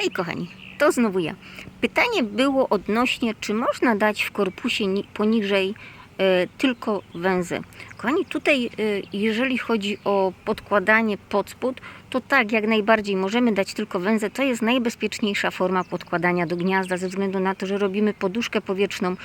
Hej kochani, to znowu ja. Pytanie było odnośnie, czy można dać w korpusie ni- poniżej e, tylko węzę. Kochani, tutaj e, jeżeli chodzi o podkładanie pod spód, to tak, jak najbardziej możemy dać tylko węzę. To jest najbezpieczniejsza forma podkładania do gniazda, ze względu na to, że robimy poduszkę powietrzną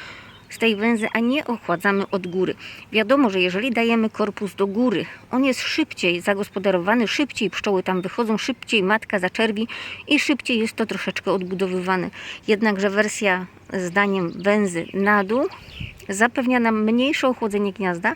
z tej węzy, a nie ochładzamy od góry. Wiadomo, że jeżeli dajemy korpus do góry, on jest szybciej zagospodarowany, szybciej pszczoły tam wychodzą, szybciej matka zaczerwi i szybciej jest to troszeczkę odbudowywane. Jednakże wersja zdaniem węzy na dół zapewnia nam mniejsze ochłodzenie gniazda,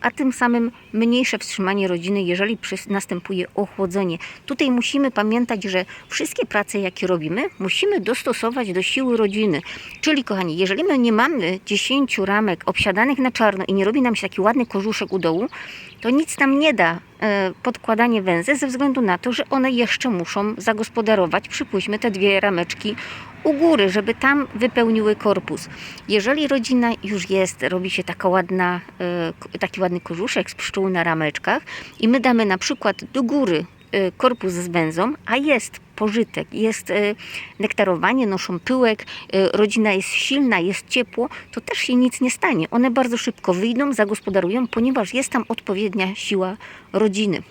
a tym samym mniejsze wstrzymanie rodziny, jeżeli następuje ochłodzenie. Tutaj musimy pamiętać, że wszystkie prace, jakie robimy, musimy dostosować do siły rodziny. Czyli, kochani, jeżeli my nie mamy 10 ramek obsiadanych na czarno i nie robi nam się taki ładny kożuszek u dołu, to nic nam nie da e, podkładanie węzy ze względu na to, że one jeszcze muszą zagospodarować, przypuśćmy, te dwie rameczki u góry, żeby tam wypełniły korpus. Jeżeli rodzina już jest, robi się taka ładna, e, taki ładny kożuszek z pszczół na rameczkach i my damy na przykład do góry e, korpus z węzą, a jest pożytek, jest e, nektarowanie, noszą pyłek, rodzina jest silna, jest ciepło, to też się nic nie stanie. One bardzo szybko wyjdą, zagospodarują, ponieważ jest tam odpowiednia siła rodziny.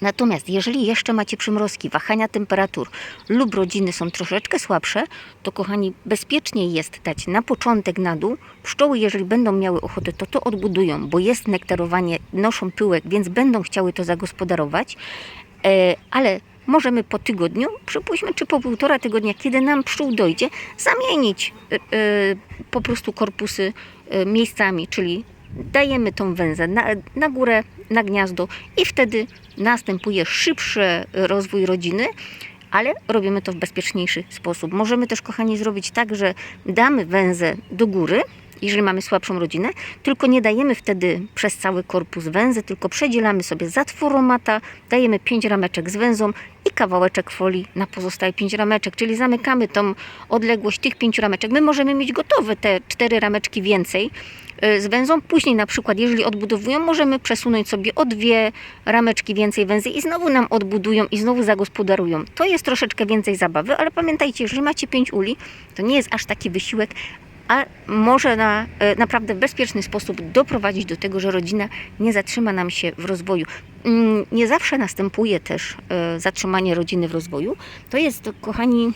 Natomiast jeżeli jeszcze macie przymrozki, wahania temperatur lub rodziny są troszeczkę słabsze, to kochani, bezpieczniej jest dać na początek na dół. Pszczoły, jeżeli będą miały ochotę, to to odbudują, bo jest nektarowanie, noszą pyłek, więc będą chciały to zagospodarować. E, ale możemy po tygodniu, przypuśćmy, czy po półtora tygodnia, kiedy nam pszczół dojdzie, zamienić e, e, po prostu korpusy miejscami, czyli dajemy tą węzę na, na górę, na gniazdo i wtedy następuje szybszy rozwój rodziny, ale robimy to w bezpieczniejszy sposób. Możemy też, kochani, zrobić tak, że damy węzę do góry, jeżeli mamy słabszą rodzinę, tylko nie dajemy wtedy przez cały korpus węzy, tylko przedzielamy sobie zatworomata, dajemy 5 rameczek z węzą i kawałeczek folii na pozostałe 5 rameczek, czyli zamykamy tą odległość tych 5 rameczek. My możemy mieć gotowe te 4 rameczki więcej y, z węzą. Później na przykład, jeżeli odbudowują, możemy przesunąć sobie o dwie rameczki więcej węzy i znowu nam odbudują i znowu zagospodarują. To jest troszeczkę więcej zabawy, ale pamiętajcie, jeżeli macie 5 uli, to nie jest aż taki wysiłek, a może na e, naprawdę bezpieczny sposób doprowadzić do tego, że rodzina nie zatrzyma nam się w rozwoju. Mm, Nie zawsze następuje też e, zatrzymanie rodziny w rozwoju. To jest, kochani,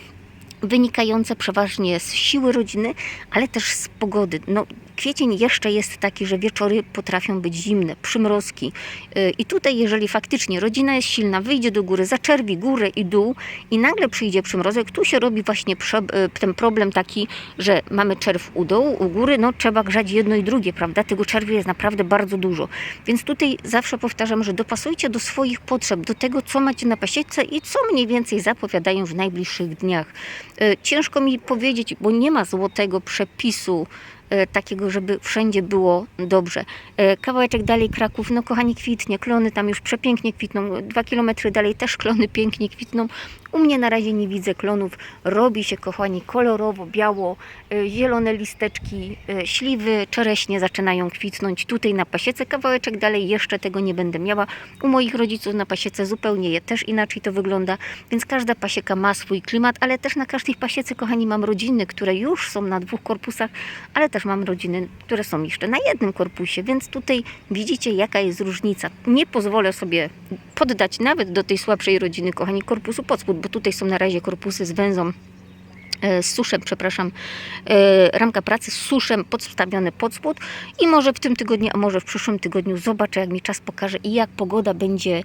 wynikające przeważnie z siły rodziny, ale też z pogody. No, kwiecień jeszcze jest taki, że wieczory potrafią być zimne, przymrozki. Yy, I tutaj, jeżeli faktycznie rodzina jest silna, wyjdzie do góry, zaczerwi górę i dół i nagle przyjdzie przymrozek, tu się robi właśnie yy, ten problem taki, że mamy czerw u dołu, u góry, no trzeba grzać jedno i drugie, prawda? Tego czerwiu jest naprawdę bardzo dużo. Więc tutaj zawsze powtarzam, że dopasujcie do swoich potrzeb, do tego, co macie na pasiece i co mniej więcej zapowiadają w najbliższych dniach. E, Ciężko mi powiedzieć, bo nie ma złotego przepisu takiego, żeby wszędzie było dobrze. E, Kawałeczek dalej Kraków, no kochani, kwitnie, klony tam już przepięknie kwitną, dwa kilometry dalej też klony pięknie kwitną. U mnie na razie nie widzę klonów, robi się, kochani, kolorowo, biało, e, zielone listeczki, e, śliwy, czereśnie zaczynają kwitnąć. Tutaj na pasiece kawałeczek dalej jeszcze tego nie będę miała. U moich rodziców na pasiece zupełnie je też inaczej to wygląda, więc każda pasieka ma swój klimat, ale też na każdej pasiece, kochani, mam rodziny, które już są na dwóch korpusach, ale też mam rodziny, które są jeszcze na jednym korpusie, więc tutaj widzicie, jaka jest różnica. Nie pozwolę sobie poddać nawet do tej słabszej rodziny, kochani, korpusu pod spód, bo tutaj są na razie korpusy z węzą z suszem, przepraszam, e, ramka pracy z suszem podstawione pod spód i może w tym tygodniu, a może w przyszłym tygodniu zobaczę, jak mi czas pokaże i jak pogoda będzie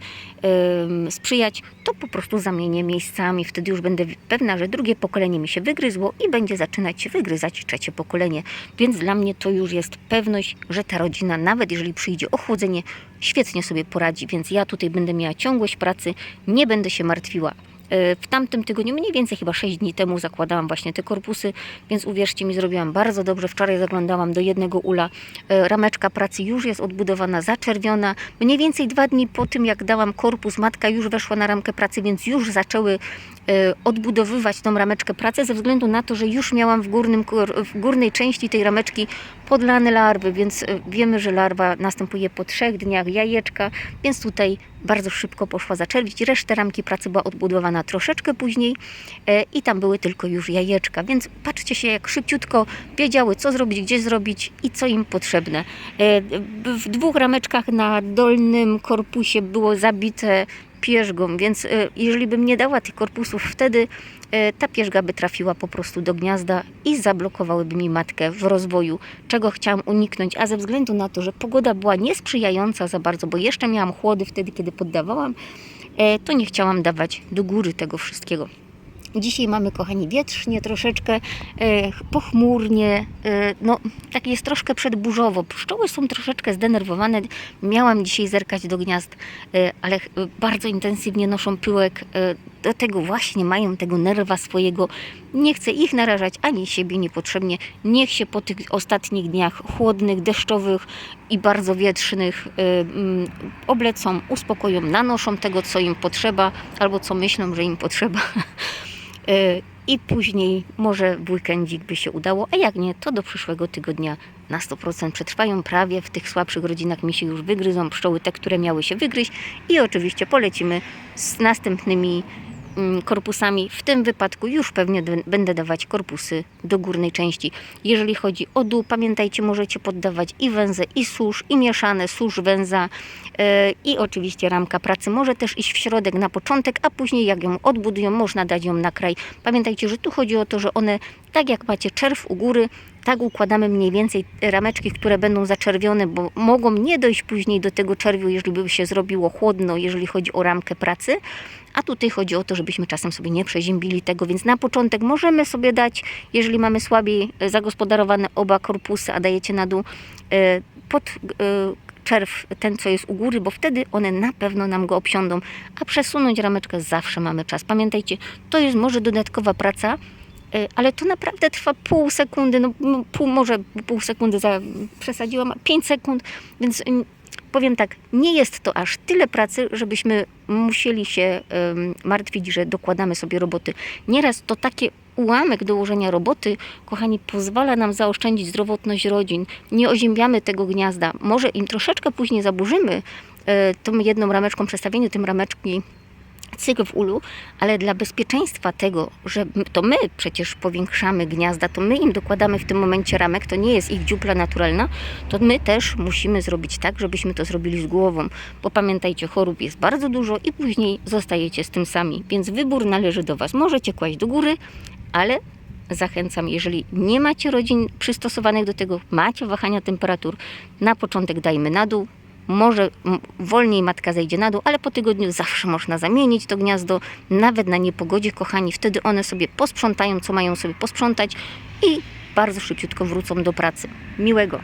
sprzyjać, to po prostu zamienię miejscami. Wtedy już będę pewna, że drugie pokolenie mi się wygryzło i będzie zaczynać się wygryzać trzecie pokolenie. Więc dla mnie to już jest pewność, że ta rodzina, nawet jeżeli przyjdzie ochłodzenie, świetnie sobie poradzi. Więc ja tutaj będę miała ciągłość pracy, nie będę się martwiła. E, W tamtym tygodniu, mniej więcej chyba 6 dni temu, zakładałam właśnie te korpusy, więc uwierzcie mi, zrobiłam bardzo dobrze. Wczoraj zaglądałam do jednego ula. E, Rameczka pracy już jest odbudowana, zaczerwiona. Mniej więcej dwa dni po tym, jak dałam korpus, matka już weszła na ramkę pracy, więc już zaczęły e, odbudowywać tą rameczkę pracy, ze względu na to, że już miałam w, górnym, w górnej części tej rameczki podlane larwy, więc wiemy, że larwa następuje po trzech dniach jajeczka, więc tutaj bardzo szybko poszła zaczerwić. Resztę ramki pracy była odbudowana troszeczkę później e, i tam były tylko już jajeczka, więc patrzcie się jak szybciutko wiedziały co zrobić, gdzie zrobić i co im potrzebne. E, w dwóch rameczkach na dolnym korpusie było zabite pierzgą, więc e, jeżeli bym nie dała tych korpusów wtedy, e, ta pierzga by trafiła po prostu do gniazda i zablokowałyby mi matkę w rozwoju, czego chciałam uniknąć, a ze względu na to, że pogoda była niesprzyjająca za bardzo, bo jeszcze miałam chłody wtedy, kiedy poddawałam, e, to nie chciałam dawać do góry tego wszystkiego. Dzisiaj mamy, kochani, wietrznie troszeczkę, e, pochmurnie, e, no tak jest troszkę przedburzowo. Pszczoły są troszeczkę zdenerwowane. Miałam dzisiaj zerkać do gniazd, e, ale bardzo intensywnie noszą pyłek. Do tego właśnie mają tego nerwa swojego. Nie chcę ich narażać, ani siebie niepotrzebnie. Niech się po tych ostatnich dniach chłodnych, deszczowych i bardzo wietrznych mm, oblecą, uspokoją, nanoszą tego, co im potrzeba, albo co myślą, że im potrzeba. E, I później może w weekendzik by się udało, a jak nie, to do przyszłego tygodnia na 100% przetrwają prawie. W tych słabszych rodzinach mi się już wygryzą pszczoły, te, które miały się wygryźć i oczywiście polecimy z następnymi korpusami. W tym wypadku już pewnie będę dawać korpusy do górnej części. Jeżeli chodzi o dół, pamiętajcie, możecie poddawać i węzę, i susz, i mieszane susz, węza e, i oczywiście ramka pracy. Może też iść w środek na początek, a później jak ją odbudują, można dać ją na kraj. Pamiętajcie, że tu chodzi o to, że one, tak jak macie czerw u góry, tak układamy mniej więcej rameczki, które będą zaczerwione, bo mogą nie dojść później do tego czerwiu, jeżeli by się zrobiło chłodno, jeżeli chodzi o ramkę pracy. A tutaj chodzi o to, żebyśmy czasem sobie nie przeziębili tego, więc na początek możemy sobie dać, jeżeli mamy słabiej e, zagospodarowane oba korpusy, a dajecie na dół e, pod e, czerw, ten co jest u góry, bo wtedy one na pewno nam go obsiądą, a przesunąć rameczkę zawsze mamy czas. Pamiętajcie, to jest może dodatkowa praca, ale to naprawdę trwa pół sekundy, no no, pół, może pół sekundy za, przesadziłam, 5 sekund, więc mm, powiem tak, nie jest to aż tyle pracy, żebyśmy musieli się martwić, że dokładamy sobie roboty. Nieraz to takie ułamek dołożenia roboty, kochani, pozwala nam zaoszczędzić zdrowotność rodzin. Nie oziębiamy tego gniazda. Może im troszeczkę później zaburzymy e, tą jedną rameczką, przestawienie tym rameczki cykl w ulu, ale dla bezpieczeństwa tego, że to my przecież powiększamy gniazda, to my im dokładamy w tym momencie ramek, to nie jest ich dziupla naturalna, to my też musimy zrobić tak, żebyśmy to zrobili z głową, bo pamiętajcie, chorób jest bardzo dużo i później zostajecie z tym sami, więc wybór należy do Was. Możecie kłaść do góry, ale zachęcam, jeżeli nie macie rodzin przystosowanych do tego, macie wahania temperatur, na początek dajmy na dół, może wolniej matka zejdzie na dół, ale po tygodniu zawsze można zamienić to gniazdo, nawet na niepogodzie, kochani. Wtedy one sobie posprzątają, co mają sobie posprzątać i bardzo szybciutko wrócą do pracy. Miłego!